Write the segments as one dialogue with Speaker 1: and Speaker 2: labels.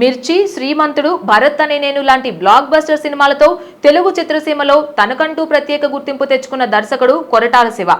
Speaker 1: మిర్చి శ్రీమంతుడు భరత్ అనే నేను లాంటి బ్లాక్ బస్టర్ సినిమాలతో తెలుగు చిత్రసీమలో తనకంటూ ప్రత్యేక గుర్తింపు తెచ్చుకున్న దర్శకుడు కొరటాల శివ.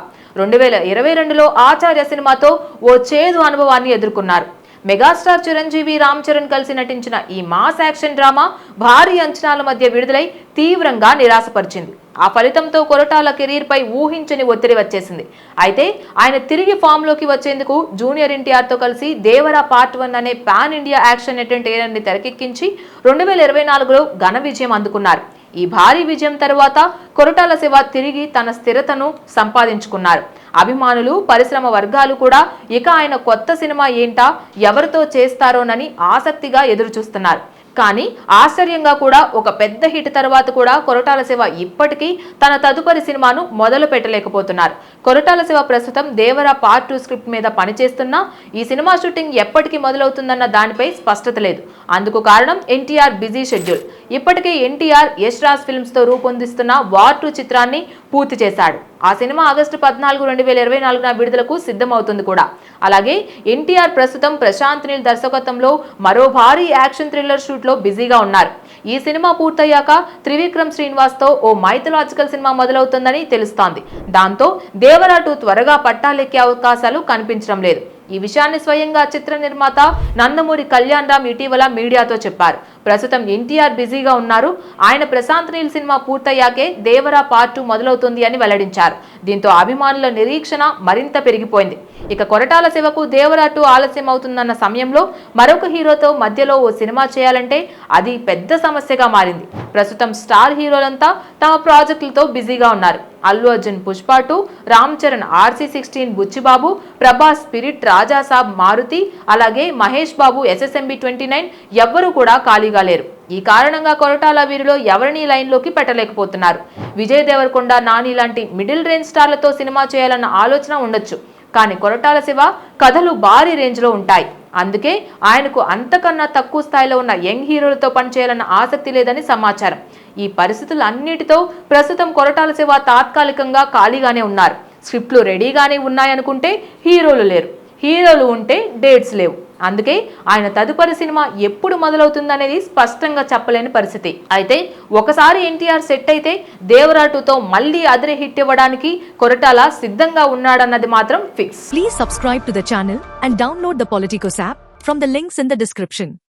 Speaker 1: రెండు వేల ఇరవై రెండులో ఆచార్య సినిమాతో ఓ చేదు అనుభవాన్ని ఎదుర్కొన్నారు. మెగాస్టార్ చిరంజీవి రామ్ చరణ్ కలిసి నటించిన ఈ మాస్ యాక్షన్ డ్రామా భారీ అంచనాల మధ్య విడుదలై తీవ్రంగా నిరాశపరిచింది. ఆ ఫలితంతో కొరటాల కెరీర్ పై ఊహించని ఒత్తిడి వచ్చేసింది. అయితే ఆయన తిరిగి ఫామ్లోకి వచ్చేందుకు జూనియర్ ఎన్టీఆర్తో కలిసి దేవరా పార్ట్ వన్ అనే పాన్ ఇండియా యాక్షన్ ఎంటర్టైనర్ని తెరకెక్కించి రెండు వేల ఇరవై నాలుగులో ఘన విజయం అందుకున్నారు. ఈ భారీ విజయం తరువాత కొరటాల శివ తిరిగి తన స్థిరతను సంపాదించుకున్నారు. అభిమానులు పరిశ్రమ వర్గాలు కూడా ఇక ఆయన కొత్త సినిమా ఏంటా ఎవరితో చేస్తారోనని ఆసక్తిగా ఎదురుచూస్తున్నారు. కానీ ఆశ్చర్యంగా కూడా ఒక పెద్ద హిట్ తర్వాత కూడా కొరటాల శివ ఇప్పటికీ తన తదుపరి సినిమాను మొదలు పెట్టలేకపోతున్నారు. కొరటాల శివ ప్రస్తుతం దేవర పార్ట్ టూ స్క్రిప్ట్ మీద పనిచేస్తున్నా ఈ సినిమా షూటింగ్ ఎప్పటికి మొదలవుతుందన్న దానిపై స్పష్టత లేదు. అందుకు కారణం ఎన్టీఆర్ బిజీ షెడ్యూల్. ఇప్పటికే ఎన్టీఆర్ యశ్రాజ్ రాజ్ రూపొందిస్తున్న వార్ టూ చిత్రాన్ని పూర్తి చేశాడు. ఆ సినిమా ఆగస్టు పద్నాలుగు రెండు వేల ఇరవై నాలుగున విడుదలకు సిద్ధమవుతుంది కూడా. అలాగే ఎన్టీఆర్ ప్రస్తుతం ప్రశాంత్ నీల్ దర్శకత్వంలో మరో భారీ యాక్షన్ థ్రిల్లర్ షూట్లో బిజీగా ఉన్నారు. ఈ సినిమా పూర్తయ్యాక త్రివిక్రమ్ శ్రీనివాస్తో ఓ మైథలాజికల్ సినిమా మొదలవుతుందని తెలుస్తోంది. దాంతో దేవరాటు త్వరగా పట్టాలెక్కే అవకాశాలు కనిపించడం లేదు. ఈ విషయాన్ని స్వయంగా చిత్ర నిర్మాత నందమూరి కళ్యాణ్ రామ్ ఇటీవల మీడియాతో చెప్పారు. ప్రస్తుతం ఎన్టీఆర్ బిజీగా ఉన్నారు. ఆయన ప్రశాంత్ నీల్ సినిమా పూర్తయ్యాకే దేవరా పార్ట్ టూ మొదలవుతుంది అని వెల్లడించారు. దీంతో అభిమానుల నిరీక్షణ మరింత పెరిగిపోయింది. ఇక కొరటాల శివకు దేవరాటు ఆలస్యం అవుతుందన్న సమయంలో మరొక హీరోతో మధ్యలో ఓ సినిమా చేయాలంటే అది పెద్ద సమస్యగా మారింది. ప్రస్తుతం స్టార్ హీరోలంతా తమ ప్రాజెక్టులతో బిజీగా ఉన్నారు. Allu Arjun Pushpa two Ram Charan RC sixteen Buchibabu Prabhas Spirit Rajasaab Maruthi అలాగే Mahesh Babu SSMB twenty nine ఎవ్వరూ కూడా ఖాళీగా లేరు. ఈ కారణంగా కొరటాల వీరిలో ఎవరిని లైన్లోకి పెట్టలేకపోతున్నారు. విజయ్ దేవరకొండ నాని లాంటి మిడిల్ రేంజ్ స్టార్లతో సినిమా చేయాలన్న ఆలోచన ఉండొచ్చు. కానీ కొరటాల శివ కథలు భారీ రేంజ్లో ఉంటాయి. అందుకే ఆయనకు అంతకన్నా తక్కువ స్థాయిలో ఉన్న యంగ్ హీరోలతో పనిచేయాలన్న ఆసక్తి లేదని సమాచారం. ఈ పరిస్థితులన్నిటితో ప్రస్తుతం కొరటాల శివ తాత్కాలికంగా ఖాళీగానే ఉన్నారు. స్క్రిప్ట్లు రెడీగానే ఉన్నాయనుకుంటే హీరోలు లేరు. హీరోలు ఉంటే డేట్స్ లేవు. అందుకే ఆయన తదుపరి సినిమా ఎప్పుడు మొదలవుతుందనేది స్పష్టంగా చెప్పలేని పరిస్థితి. అయితే ఒకసారి ఎన్టీఆర్ సెట్ అయితే దేవరాటుతో మళ్ళీ అదిరి హిట్ ఇవ్వడానికి కొరటాల సిద్ధంగా ఉన్నాడన్నది మాత్రం fix.
Speaker 2: Please subscribe to the channel and download the Politicos app from the links in the description